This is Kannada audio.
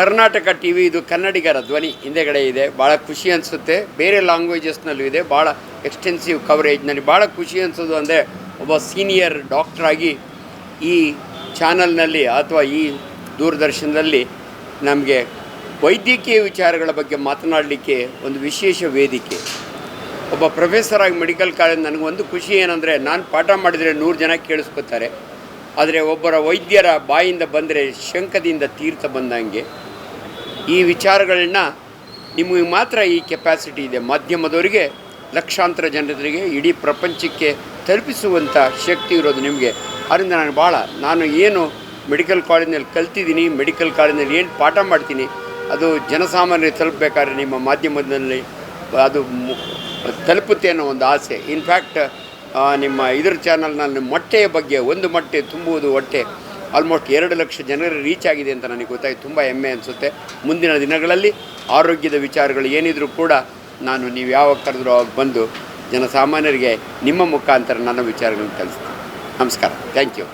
ಕರ್ನಾಟಕ ಟಿ ವಿ ಇದು ಕನ್ನಡಿಗರ ಧ್ವನಿ ಹಿಂದೆಗಡೆ ಇದೆ. ಭಾಳ ಖುಷಿ ಅನಿಸುತ್ತೆ. ಬೇರೆ ಲ್ಯಾಂಗ್ವೇಜಸ್ನಲ್ಲೂ ಇದೆ. ಭಾಳ ಎಕ್ಸ್ಟೆನ್ಸಿವ್ ಕವರೇಜ್ನಲ್ಲಿ ಭಾಳ ಖುಷಿ ಅನಿಸೋದು ಅಂದರೆ ಒಬ್ಬ ಸೀನಿಯರ್ ಡಾಕ್ಟ್ರಾಗಿ ಈ ಚಾನಲ್ನಲ್ಲಿ ಅಥವಾ ಈ ದೂರದರ್ಶನದಲ್ಲಿ ನಮಗೆ ವೈದ್ಯಕೀಯ ವಿಚಾರಗಳ ಬಗ್ಗೆ ಮಾತನಾಡಲಿಕ್ಕೆ ಒಂದು ವಿಶೇಷ ವೇದಿಕೆ. ಒಬ್ಬ ಪ್ರೊಫೆಸರ್ ಆಗಿ ಮೆಡಿಕಲ್ ಕಾಲೇಜ್ ನನಗೊಂದು ಖುಷಿ ಏನಂದರೆ ನಾನು ಪಾಠ ಮಾಡಿದರೆ ನೂರು ಜನ ಕೇಳಿಸ್ಕೊತಾರೆ. ಆದರೆ ಒಬ್ಬರ ವೈದ್ಯರ ಬಾಯಿಂದ ಬಂದರೆ ಶಂಕದಿಂದ ತೀರ್ಥ ಬಂದಂಗೆ ಈ ವಿಚಾರಗಳನ್ನ ನಿಮಗೆ ಮಾತ್ರ ಈ ಕೆಪಾಸಿಟಿ ಇದೆ. ಮಾಧ್ಯಮದವರಿಗೆ, ಲಕ್ಷಾಂತರ ಜನರಿಗೆ, ಇಡೀ ಪ್ರಪಂಚಕ್ಕೆ ತಲುಪಿಸುವಂಥ ಶಕ್ತಿ ಇರೋದು ನಿಮಗೆ. ಅದರಿಂದ ನಾನು ಭಾಳ ನಾನು ಏನು ಮೆಡಿಕಲ್ ಕಾಲೇಜಿನಲ್ಲಿ ಕಲ್ತಿದ್ದೀನಿ ಮೆಡಿಕಲ್ ಕಾಲೇಜಿನಲ್ಲಿ ಏನು ಪಾಠ ಮಾಡ್ತೀನಿ, ಅದು ಜನಸಾಮಾನ್ಯರಿಗೆ ತಲುಪಬೇಕಾದ್ರೆ ನಿಮ್ಮ ಮಾಧ್ಯಮದಲ್ಲಿ ಅದು ತಲುಪುತ್ತೆ ಅನ್ನೋ ಒಂದು ಆಸೆ. ಇನ್ಫ್ಯಾಕ್ಟ್ ನಿಮ್ಮ ಇದ್ರ ಚಾನಲ್ನಲ್ಲಿ ಮೊಟ್ಟೆಯ ಬಗ್ಗೆ ಒಂದು ಮೊಟ್ಟೆ ತುಂಬುವುದು ಹೊಟ್ಟೆ. ಆಲ್ಮೋಸ್ಟ್ ಎರಡು ಲಕ್ಷ ಜನರ ರೀಚ್ ಆಗಿದೆ ಅಂತ ನನಗೆ ಗೊತ್ತಾಯ್ತು. ತುಂಬ ಹೆಮ್ಮೆ ಅನಿಸುತ್ತೆ. ಮುಂದಿನ ದಿನಗಳಲ್ಲಿ ಆರೋಗ್ಯದ ವಿಚಾರಗಳು ಏನಿದ್ರೂ ಕೂಡ ನಾನು ನೀವು ಯಾವಾಗ ಕರೆದ್ರೂ ಅವಾಗ ಬಂದು ಜನಸಾಮಾನ್ಯರಿಗೆ ನಿಮ್ಮ ಮುಖಾಂತರ ನನ್ನ ವಿಚಾರಗಳನ್ನು ಕಲಿಸ್ತೀನಿ ನಮಸ್ಕಾರ. Thank you